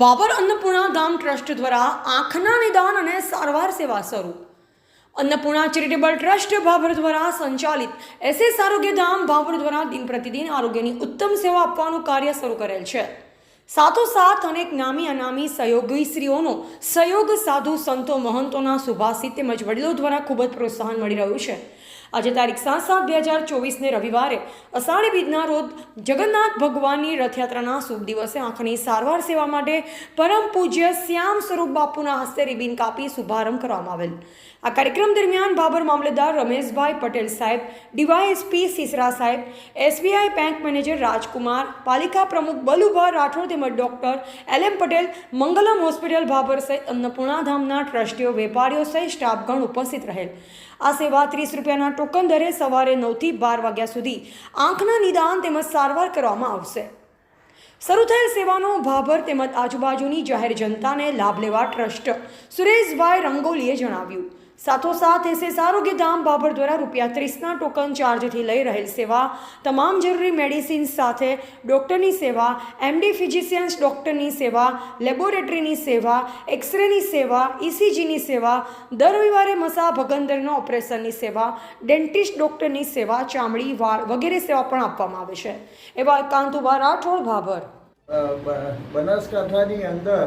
બાબર અન્નપૂર્ણા ધામ trust દ્વારા આંખના નિદાન અને સારવાર સેવા શરૂ. અન્નપૂર્ણા ચેરિટેબલ ટ્રસ્ટ ભાભર દ્વારા સંચાલિત એસએસ આરોગ્ય ધામ ભાભર દ્વારા દિન પ્રતિદિન આરોગ્યની ઉત્તમ સેવા આપવાનું કાર્ય શરૂ કરેલ છે. સાથોસાથ અનેક નામી અનામી સહયોગી સ્ત્રીઓનો સહયોગ સાધુ સંતો મહંતોના સુભાષિત તેમજ વડીલો દ્વારા ખૂબ જ પ્રોત્સાહન મળી રહ્યું છે. આજે તારીખ સાત સાત બે હજાર ચોવીસને રવિવારે અષાઢી બીજના રોજ જગન્નાથ ભગવાનની રથયાત્રાના શુભ દિવસે આંખની સારવાર સેવા માટે પરમ પૂજ્ય શ્યામ સ્વરૂપ બાપુના હસ્તે રિબિન કાપી શુભારંભ કરવામાં આવેલ. આ કાર્યક્રમ દરમિયાન બાબર મામલેદાર રમેશભાઈ પટેલ સાહેબ, ડીવાયએસપી સિસરા સાહેબ, એસબીઆઈ બેંક મેનેજર રાજકુમાર, પાલિકા પ્રમુખ બલુભા રાઠોડ તેમજ doctor L M Patel, Mangalam hospital Bhabhar સહિત અન્નપૂર્ણા ધામના ટ્રસ્ટીઓ, વેપારીઓ સહિત સ્ટાફગણ ઉપસ્થિત રહેલ. આ સેવા ત્રીસ રૂપિયાના ટોકન દરે સવારે નવથી બાર વાગ્યા સુધી આંખના નિદાન તેમજ સારવાર કરવામાં આવશે. શરૂ થયેલ સેવાનો ભાભર તેમજ આજુબાજુની જાહેર જનતાને લાભ લેવા ટ્રસ્ટ સુરેશભાઈ રંગોલીએ જણાવ્યું. સાથોસાથ એસએસ આરોગ્ય ધામ બાબર દ્વારા રૂપિયા ત્રીસના ટોકન ચાર્જથી લઈ રહેલ સેવા, તમામ જરૂરી મેડિસિન સાથે ડૉક્ટરની સેવા એમડી ફિઝિશિયન્સ ડૉક્ટરની સેવા લેબોરેટરીની સેવા એક્સરેની સેવા ઇસીજીની સેવા, દર રવિવારે મસા ભગંદરના ઓપરેશનની સેવા ડેન્ટિસ્ટ ડૉક્ટરની સેવા, ચામડી, વાળ વગેરે સેવા પણ આપવામાં આવે છે. એવા કાંતુભા રાઠોડ ભાભર બનાસકાંઠાની અંદર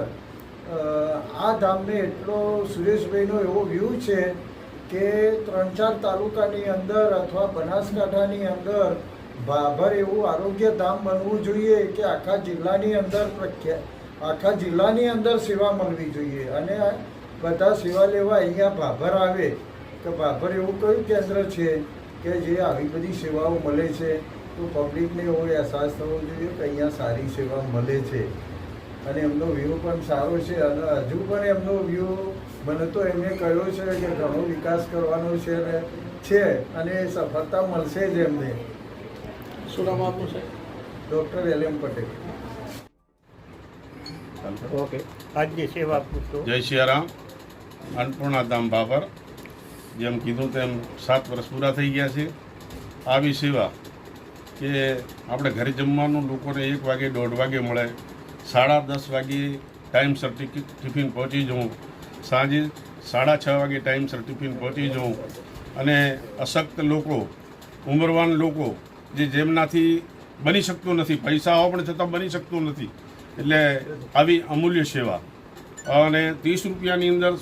આ ધામને એટલો સુરેશભાઈનો એવો વ્યૂ છે કે ત્રણ ચાર તાલુકાની અંદર અથવા બનાસકાંઠાની અંદર ભાભર એવું આરોગ્ય ધામ બનવું જોઈએ કે આખા જિલ્લાની અંદર પ્રખ્યાત આખા જિલ્લાની અંદર સેવા મળવી જોઈએ. અને બધા સેવા લેવા અહીંયા ભાભર આવે કે ભાભર એવું કયું કેન્દ્ર છે કે જે આવી બધી સેવાઓ મળે છે? તો પબ્લિકને એવો અહેસાસ થવો જોઈએ કે અહીંયા સારી સેવા મળે છે. અને એમનો વ્યૂ પણ સારો છે. અને હજુ પણ એમનો વ્યૂ મને તો એમને કહ્યો છે કે ઘણો વિકાસ કરવાનો છે અને છે અને સફળતા મળશે જ એમને. શું નામ આપનું છે? Doctor L M Patel. Okay. આજની સેવા પૂછો જય સિયારામ અન્નપૂર્ણા ધામ બાબર. જેમ કીધું તેમ સાત વર્ષ પૂરા થઈ ગયા છે. આવી સેવા કે આપણે ઘરે જમવાનું લોકોને એક વાગે દોઢ વાગે મળે. સાડા દસ વાગે ટાઈમસર ટિફિન પહોંચી જાઉં સાંજે સાડા છ વાગે ટાઈમસર ટિફિન પહોંચી જાઉં અને અશક્ત લોકો, ઉંમરવાન લોકો, જે જેમનાથી બની શકતું નથી પૈસા હોવા પણ છતાં બની શકતું નથી, એટલે આવી અમૂલ્ય સેવા. અને ત્રીસ રૂપિયાની અંદર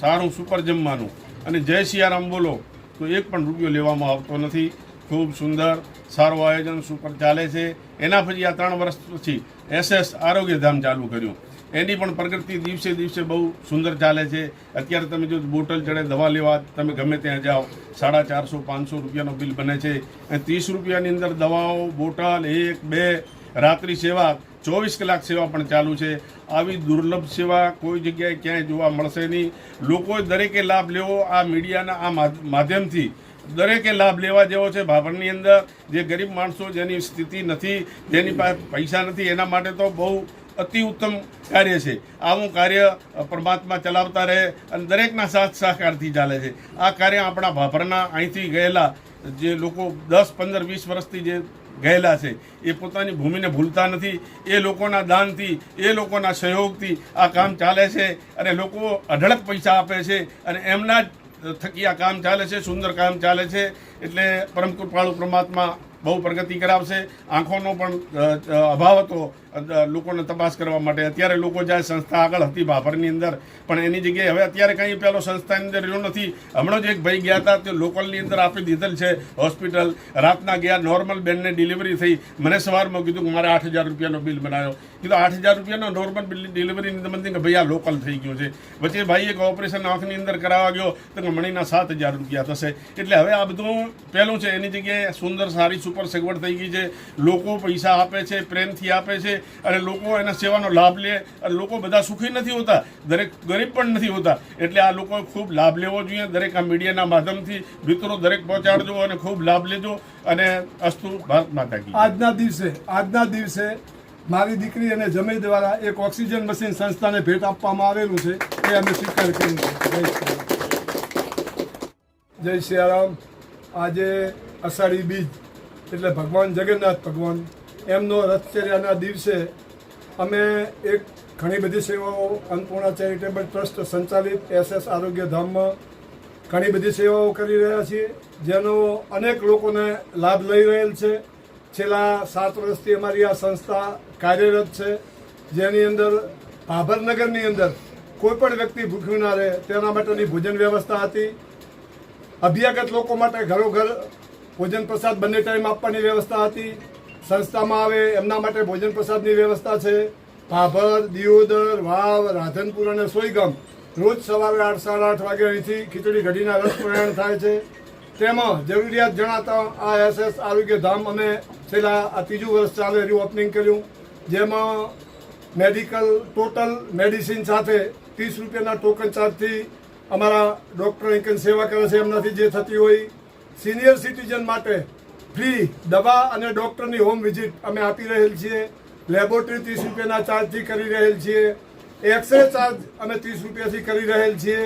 સારું સુપર જમવાનું. અને જય સિયારામ બોલો, તો એક પણ રૂપિયો લેવામાં આવતો નથી. ખૂબ સુંદર સારું આયોજન સુપર ચાલે છે, એના પછી આ ત્રણ વર્ષ પછી એસએસ આરોગ્યધામ ચાલુ કર્યું. એની પણ પ્રગતિ દિવસે દિવસે બહુ સુંદર ચાલે છે. અત્યારે તમે જો બોટલ ચડે, દવા લેવા, તમે ગમે ત્યાં જાઓ, સાડા ચારસો, પાંચસો રૂપિયાનો બિલ બને છે. અને ત્રીસ રૂપિયાની અંદર દવાઓ, બોટલ, એક, બે, રાત્રિ સેવા, ચોવીસ કલાક સેવા પણ ચાલુ છે. આવી દુર્લભ સેવા કોઈ જગ્યાએ ક્યાંય જોવા મળશે નહીં. લોકોએ દરેકે લાભ લેવો આ મીડિયાના આ માધ- માધ્યમથી દરેકે લાભ લેવા જેવો છે. ભાભરની અંદર જે ગરીબ માણસો જેની સ્થિતિ નથી, જેની પાસે પૈસા નથી, એના માટે તો બહુ અતિ ઉત્તમ કાર્ય છે. આવું કાર્ય પરમાત્મા ચલાવતા રહે અને દરેકના સાથ સહકારથી ચાલે છે. આ કાર્ય આપણા ભાભરના અહીંથી ગયેલા જે લોકો દસ, પંદર, વીસ વર્ષથી જે ગયેલા છે, એ પોતાની ભૂમિને ભૂલતા નથી. એ લોકોના દાનથી, એ લોકોના સહયોગથી આ કામ ચાલે છે અને લોકો અઢળક પૈસા આપે છે અને એમના જ થકી આ કામ ચાલે છે સુંદર કામ ચાલે છે. એટલે પરમ કૃપાળુ પરમાત્મા બહુ પ્રગતિ કરાવશે. આંખોનો પણ અભાવ હતો લોકોને તપાસ કરવા માટે. અત્યારે લોકો જાય સંસ્થા આગળ હતી ભાભરની અંદર, પણ એની જગ્યાએ હવે અત્યારે કંઈ પેલો સંસ્થાની અંદર રહ્યો નથી. હમણાં જ એક ભાઈ ગયા હતા, તે લોકલની અંદર આપી દીધેલ છે હોસ્પિટલ. રાતના ગયા, નોર્મલ બેનને ડિલિવરી થઈ. મને સવારમાં કીધું કે મારે આઠ હજાર રૂપિયાનો બિલ બનાવ્યો. કીધું, આઠ હજાર રૂપિયાનો નોર્મલ ડિલિવરીની અંદર મને કે ભાઈ આ લોકલ થઈ ગયું છે. વચ્ચે ભાઈ એક ઓપરેશન આંખની અંદર કરાવવા ગયો, તો મણીના સાત હજાર રૂપિયા થશે. એટલે હવે આ બધું પહેલું છે, એની જગ્યાએ સુંદર સારી સુપર સગવડ થઈ ગઈ છે. લોકો પૈસા આપે છે, પ્રેમથી આપે છે અને લોકો એના સેવાનો લાભ લે અને લોકો બધા સુખી નથી હોતા. દરેક ગરીબ પણ નથી હોતા. એટલે આ લોકોએ ખૂબ લાભ લેવો જોઈએ. દરેક આ મીડિયાના માધ્યમથી મિત્રો દરેક પહોંચાડજો અને ખૂબ લાભ લેજો. અને અસ્તુ ભારત માતા આજના દિવસે આજના દિવસે મારી દીકરી અને જમી દ્વારા એક ઓક્સિજન મશીન સંસ્થાને ભેટ આપવામાં આવેલું છે. એ અમે સ્વીકાર કર્યું છે જય શ્રી જય સિયારામ આજે અષાઢી બીજ, એટલે ભગવાન જગન્નાથ ભગવાન, એમનો રથચર્યાના દિવસે અમે એક ઘણી બધી સેવાઓ અન્નપૂર્ણા ચેરિટેબલ ટ્રસ્ટ સંચાલિત એસએસ આરોગ્ય ધામમાં ઘણી બધી સેવાઓ કરી રહ્યા છીએ, જેનો અનેક લોકોને લાભ લઈ રહેલ છે. છેલ્લા સાત વર્ષથી અમારી આ સંસ્થા કાર્યરત છે, જેની અંદર ભાભરનગરની અંદર કોઈ પણ વ્યક્તિ ભૂખ્યું ના રહે, તેના માટેની ભોજન વ્યવસ્થા હતી. અભ્યાગત લોકો માટે ઘરોઘર ભોજન પ્રસાદ બંને ટાઈમ આપવાની વ્યવસ્થા હતી. સંસ્થામાં આવે, એમના માટે ભોજન પ્રસાદની વ્યવસ્થા છે. ભાભર, દિયોદર, વાવ, રાધનપુર અને સોયગામ રોજ સવારે આઠ, સાડા આઠ વાગે અહીંથી ખીચડી ઘડીના રસ પ્રયાણ થાય છે. તેમાં જરૂરિયાત જણાતા આ એસએસ આરોગ્ય ધામ અમે છેલ્લા આ ત્રીજું વર્ષ ચાલે રહ્યું ઓપનિંગ કર્યું. જેમાં મેડિકલ ટોટલ મેડિસિન સાથે ત્રીસ રૂપિયાના ટોકન ચાર્જથી અમારા ડૉક્ટર અંકન સેવા કરે છે એમનાથી જે થતી હોય, સિનિયર સિટીઝન માટે ફ્રી દવા અને ડૉક્ટરની હોમ વિઝિટ અમે આપી રહેલ છીએ. લેબોરેટરી ત્રીસ રૂપિયાના ચાર્જથી કરી રહેલ છીએ. એક્સરે ચાર્જ અમે ત્રીસ રૂપિયાથી કરી રહેલ છીએ.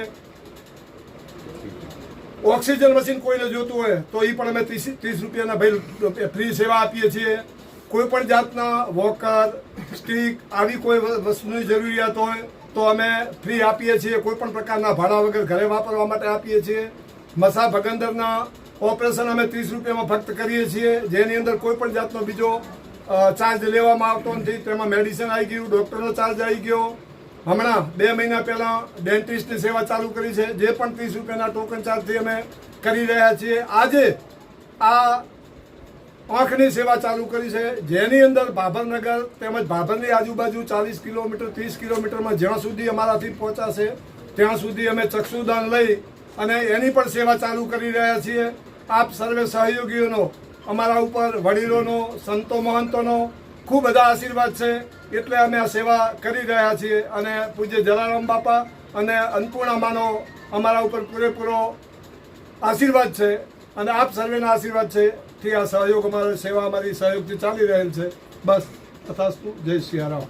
ઓક્સિજન મશીન કોઈને જોતું હોય, તો એ પણ અમે ત્રીસ ત્રીસ રૂપિયાના ભાઈ ફ્રી સેવા આપીએ છીએ. કોઈ પણ જાતના વોકર, સ્ટીક, આવી કોઈ વસ્તુની જરૂરિયાત હોય તો અમે ફ્રી આપીએ છીએ કોઈ પણ પ્રકારના ભાડા વગર ઘરે વાપરવા માટે આપીએ છીએ. મસા ભગંદરના ઓપરેશન અમે ત્રીસ રૂપિયામાં ફક્ત કરીએ છીએ. જેની અંદર કોઈ પણ જાતનો બીજો ચાર્જ લેવામાં આવતો નથી. તેમાં મેડિસિન આવી ગયું ડૉક્ટરનો ચાર્જ આવી ગયો. હમણાં બે મહિના પહેલાં ડેન્ટિસ્ટની સેવા ચાલુ કરી છે. જે પણ ત્રીસ રૂપિયાના ટોકન ચાર્જથી અમે કરી રહ્યા છીએ. આજે આ આંખની સેવા ચાલુ કરી છે. જેની અંદર ભાભરનગર તેમજ ભાભરની આજુબાજુ ચાલીસ કિલોમીટર, ત્રીસ કિલોમીટરમાં જ્યાં સુધી અમારાથી પહોંચાશે, ત્યાં સુધી અમે ચક્ષુદાન લઈ અને એની પણ સેવા ચાલુ કરી રહ્યા છીએ. આપ સર્વે સહયોગીઓનો, અમારા ઉપર વડીલોનો, સંતો મહંતોનો ખૂબ બધા આશીર્વાદ છે. એટલે અમે આ સેવા કરી રહ્યા છીએ અને પૂજ્ય જલારામ બાપા અને અન્નપૂર્ણામાનો અમારા ઉપર પૂરેપૂરો આશીર્વાદ છે અને આપ સર્વેના આશીર્વાદ છે. થી આ સહયોગ અમારે સેવા અમારી સહયોગથી ચાલી રહેલ છે. બસ તથાસ્તુ જય સિયારામ